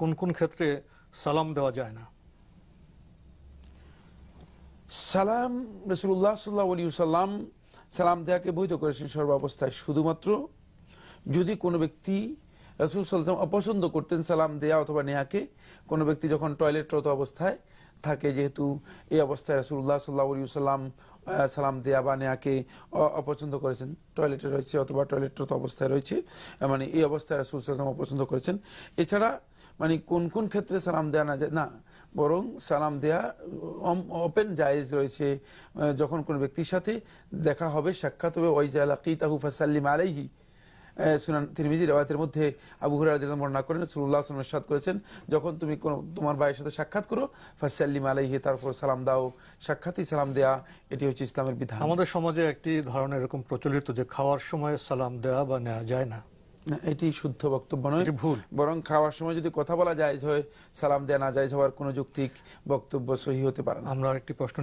কোন কোন ক্ষেত্রে সালাম দেওয়া যায় না? সালাম রসুল্লাহ সাল্লাহ সাল্লাম সালাম দেয়াকে বৈধ করেছেন সর্বাবস্থায়। শুধুমাত্র যদি কোনো ব্যক্তি রসুল সাল্লাম অপছন্দ করতেন সালাম দেয়া অথবা নেয়াকে, কোনো ব্যক্তি যখন টয়লেটরত অবস্থায় থাকে যেহেতু এই অবস্থায় রসুল্লাহ সাল্লাহ সাল্লাম সালাম দেয়া বা নেয়াকে অপছন্দ করেছেন। টয়লেটে রয়েছে অথবা টয়লেটরত অবস্থায় রয়েছে মানে এই অবস্থায় রসুল সাল্লাম অপছন্দ করেছেন। এছাড়া মানে কোন কোন ক্ষেত্রে সালাম দেয়া না যায়? না, বরং সালাম দেয়া ওপেন জায়েজ রয়েছে যখন কোন ব্যক্তির সাথে দেখা হবে, সাক্ষাৎ হবে ওয়াইজালাকিতাহু ফাসাল্লিম আলাইহি সুনান তিরমিজি রেওয়ায়তের মধ্যে আবু রাদিয়াল্লাহু বর্ণনা করেন রাসূলুল্লাহ সাল্লাল্লাহু আলাইহি ওয়াসাল্লাম করেছেন যখন তুমি কোন তোমার ভাইয়ের সাথে সাক্ষাৎ করো ফাসাল্লিম আলাইহি তারপর সালাম দাও সাক্ষাৎই সালাম দেয়া এটি হচ্ছে ইসলামের বিধান। আমাদের সমাজে একটি ধারণা এরকম প্রচলিত যে খাওয়ার সময় সালাম দেওয়া বা নেওয়া যায় না। এটি শুদ্ধ বক্তব্য নয়। ভুল। বরং খাওয়ার সময় যদি কথা বলা যায় হয় সালাম দেয়া না যায় হওয়ার কোনো যৌক্তিক বক্তব্য সহি হতে পারে আমরা একটি প্রশ্ন